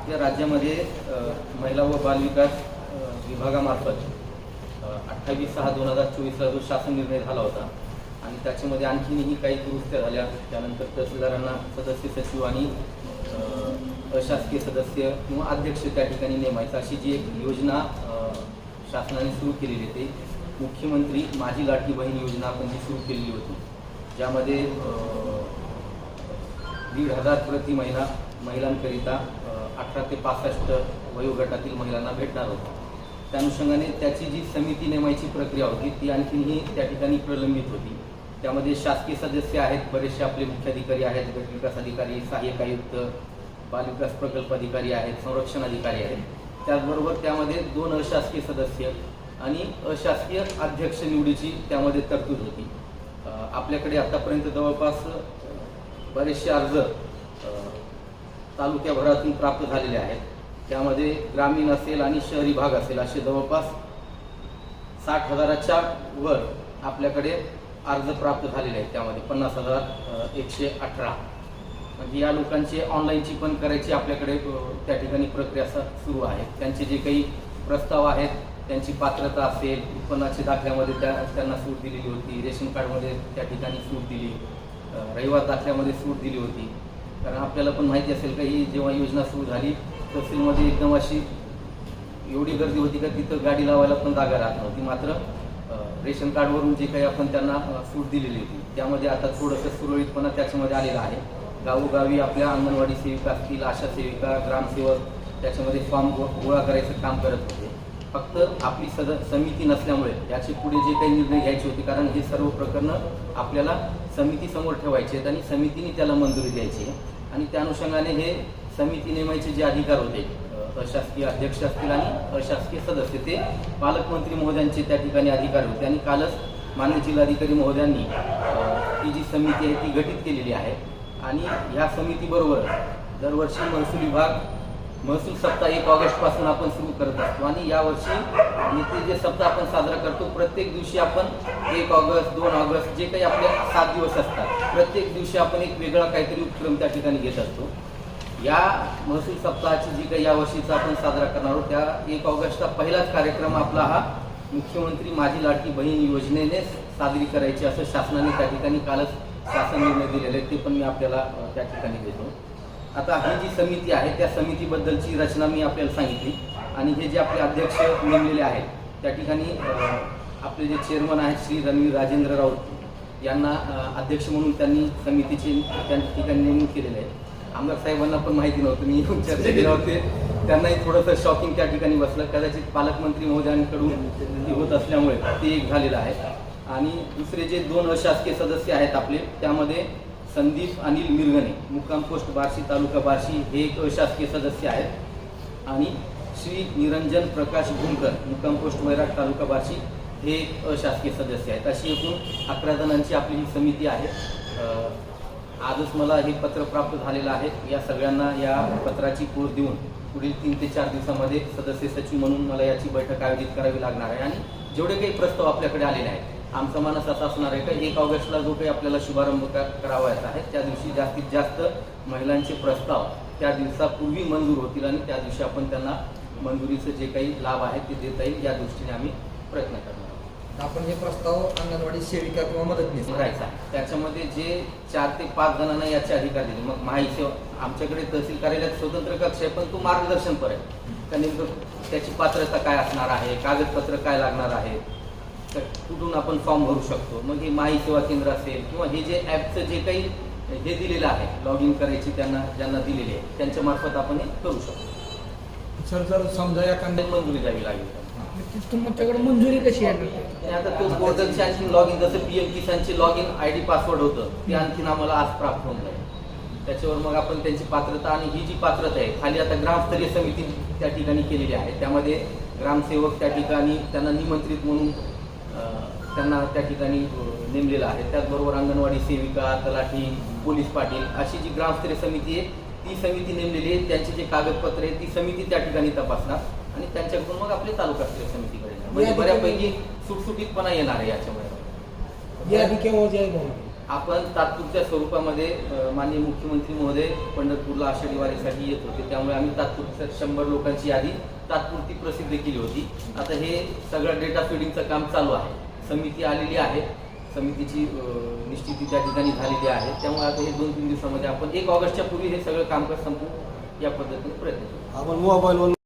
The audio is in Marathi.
आपल्या राज्यामध्ये महिला व बालविकास अ, विभागामार्फत अठ्ठावीस सहा दोन हजार चोवीसला जो शासन निर्णय झाला होता आणि त्याच्यामध्ये आणखीनही काही दुरुस्त्या झाल्या. त्यानंतर तहसीलदारांना सदस्य सचिव आणि अशासकीय सदस्य किंवा अध्यक्ष त्या ठिकाणी नेमायचं अशी जी एक योजना शासनाने सुरू केलेली होती. मुख्यमंत्री माझी लाडकी बहीण योजना आपण जी सुरू केलेली होती. ज्यामध्ये दीड हजार प्रति महिना महिलांकरिता अठरा ते पासष्ट वयोगटातील महिलांना भेटणार होतं. त्या अनुषंगाने त्याची जी समिती नेमायची प्रक्रिया होती ती आणखीनही त्या ठिकाणी प्रलंबित होती. त्यामध्ये शासकीय सदस्य आहेत बरेचसे आपले मुख्याधिकारी आहेत गट विकास अधिकारी सहाय्यक आयुक्त बालविकास प्रकल्प अधिकारी आहेत संरक्षण अधिकारी आहेत. त्याचबरोबर त्यामध्ये दोन अशासकीय सदस्य आणि अशासकीय अध्यक्ष निवडीची त्यामध्ये तरतूद होती. आपल्याकडे आतापर्यंत जवळपास बरेचसे अर्ज तालुक्याभरातून प्राप्त झालेले आहेत. त्यामध्ये ग्रामीण असेल आणि शहरी भाग असेल असे जवळपास साठ हजाराच्या वर आपल्याकडे अर्ज प्राप्त झालेले आहेत त्यामध्ये. पन्नास हजार एकशे अठरा. म्हणजे या लोकांची ऑनलाईनची पण करायची आपल्याकडे त्या ठिकाणी प्रक्रिया स- सुरू आहे. त्यांचे जे काही प्रस्ताव आहेत त्यांची पात्रता असेल उत्पन्नाच्या दाखल्यामध्ये त्या त्यांना सूट दिलेली होती रेशन कार्डमध्ये त्या ठिकाणी सूट दिली अ, रहिवास दाखल्यामध्ये सूट दिली होती. कारण आपल्याला पण माहिती असेल का ही जेव्हा योजना सुरू झाली तहसीलमध्ये एकदम अशी एवढी गर्दी होती का तिथं गाडी लावायला पण जागा राहत नव्हती. मात्र रेशन कार्डवरून जे काही आपण त्यांना सूट दिलेली होती त्यामध्ये आता थोडंसं सुरळीतपणा त्याच्यामध्ये आलेला आहे. गावोगावी आपल्या अंगणवाडी सेविका असतील आशा सेविका ग्रामसेवक त्याच्यामध्ये फॉर्म गो गोळा करायचं काम करत होते. फक्त आपली सद समिती नसल्यामुळे याचे पुढे जे काही निर्णय घ्यायचे होते कारण हे सर्व प्रकरणं आपल्याला समितीसमोर ठेवायचे आहेत आणि समितीने त्याला मंजुरी द्यायची आहे. आणि त्या अनुषंगाने हे समिती नेमायचे जे अधिकार होते अशासकीय अध्यक्ष असतील आणि अशासकीय सदस्य ते पालकमंत्री महोदयांचे त्या ठिकाणी अधिकार होते. आणि कालच मान्य जिल्हाधिकारी महोदयांनी ती जी समिती आहे ती गठीत केलेली आहे. आणि ह्या समितीबरोबर दरवर्षी महसूल विभाग महसूल सप्ताह एक ऑगस्टपासून आपण सुरू करत असतो. आणि यावर्षी येथे जे सप्ताह आपण साजरा करतो प्रत्येक दिवशी आपण एक ऑगस्ट दोन ऑगस्ट जे काही आपले सात दिवस असतात प्रत्येक दिवशी आपण एक वेगळा काहीतरी उपक्रम त्या ठिकाणी घेत असतो. या महसूल सप्ताहाची जी काही यावर्षीचा आपण साजरा करणार आहोत त्या एक ऑगस्टचा पहिलाच कार्यक्रम आपला हा मुख्यमंत्री माझी लाडकी बहीण योजनेने साजरी करायची असं शासनाने त्या ठिकाणी कालच शासन निर्णय दिलेले ते पण मी आपल्याला त्या ठिकाणी देतो. आता ही जी समिती आहे त्या समितीबद्दलची रचना मी आपल्याला सांगितली. आणि हे जे आपले अध्यक्ष नेमलेले आहेत त्या ठिकाणी आपले जे चेअरमन आहेत श्री रणवीर राजेंद्र राऊत यांना अध्यक्ष म्हणून त्यांनी समितीची त्या ठिकाणी नेमणूक केलेली आहे. आमदार साहेबांना पण माहिती नव्हतं मी येऊन चर्चा केला होते. त्यांनाही थोडंसं शॉकिंग त्या ठिकाणी बसलं. कदाचित पालकमंत्री महोदयांकडून होत असल्यामुळे ते एक झालेलं आहे. आणि दुसरे जे दोन अशासकीय सदस्य आहेत आपले त्यामध्ये संदीप अनिल मिरगणे मुक्काम पोस्ट बार्शी तालुका बार्शी हे एक अशासकीय सदस्य आहेत. आणि श्री निरंजन प्रकाश भूमकर मुक्काम पोस्ट वैराट तालुका बार्शी हे एक अशासकीय सदस्य आहेत. अशी एकूण अकरा जणांची आपली ही समिती आहे. आजच मला हे पत्र प्राप्त झालेलं आहे. या सगळ्यांना या पत्राची पोच देऊन पुढील तीन ते चार दिवसामध्ये सदस्य सचिव म्हणून मला याची बैठक आयोजित करावी लागणार आहे. आणि जेवढे काही प्रस्ताव आपल्याकडे आलेले आहेत आमचा मानस असा असणार आहे का एक ऑगस्टला जो काही आपल्याला शुभारंभ करावायचा आहे त्या दिवशी जास्तीत जास्त महिलांचे प्रस्ताव त्या दिवसापूर्वी मंजूर होतील आणि त्या दिवशी आपण त्यांना मंजुरीचं जे काही लाभ आहे ते देता येईल या दृष्टीने आम्ही प्रयत्न करणार आहोत. आपण हे प्रस्ताव अंगणवाडी सेविका किंवा मदतनीस भरायचा आहे. त्याच्यामध्ये जे चार ते पाच जणांना याचे अधिकार दिले मग माहिती आमच्याकडे तहसील कार्यालयात स्वतंत्र कक्ष आहे पण तो मार्गदर्शनपर आहे. का नेमकं त्याची पात्रता काय असणार आहे कागदपत्र काय लागणार आहे? तर कुठून आपण फॉर्म भरू शकतो? मग हे माही सेवा केंद्र असेल किंवा हे जे ॲपचं जे काही हे दिलेलं आहे लॉग इन करायची त्यांना ज्यांना दिलेले आहे त्यांच्या मार्फत आपण हे करू शकतो. सर जर समजा एखाद्या आणि मंजुरी द्यावी लागेल. तुमच्याकडे मंजुरी कशी आहे? आणि आता तो पोर्टलचे आणखी लॉग इन जसं P M किसानचे log in I D password होतं ते आणखीन आम्हाला आज प्राप्त होऊन जाईल. त्याच्यावर मग आपण त्यांची पात्रता आणि ही जी पात्रता आहे खाली आता ग्रामस्तरीय समिती त्या ठिकाणी केलेली आहे. त्यामध्ये ग्रामसेवक त्या ठिकाणी त्यांना निमंत्रित म्हणून त्यांना त्या ठिकाणी नेमलेलं आहे. त्याचबरोबर अंगणवाडी सेविका तलाठी पोलीस पाटील अशी जी ग्रामस्तरीय समिती आहे ती समिती नेमलेली आहे. त्यांची जे कागदपत्र आहे ती समिती त्या ठिकाणी तपासणार आणि त्यांच्याकडून मग आपली तालुकास्तरीय समितीकडे. म्हणजे बऱ्यापैकी सुटसुटीतपणा येणार आहे याच्यामुळे. आपण तात्पुरत्या स्वरूपामध्ये माननीय मुख्यमंत्री महोदय पंढरपूरला आषाढी वारीसाठी येत होते. त्यामुळे आम्ही तात्पुरत्या शंभर लोकांची यादी तात्पुरती प्रसिद्ध केली होती. आता हे सगळं डेटा फिडिंगचं काम चालू आहे. समिती आलेली आहे. समितीची निश्चिती त्या ठिकाणी झालेली आहे. त्यामुळे आता हे दोन तीन दिवसामध्ये आपण एक ऑगस्टच्या पूर्वी हे सगळं कामकाज संपू या पद्धतीने प्रयत्न आपण मोबाईलवर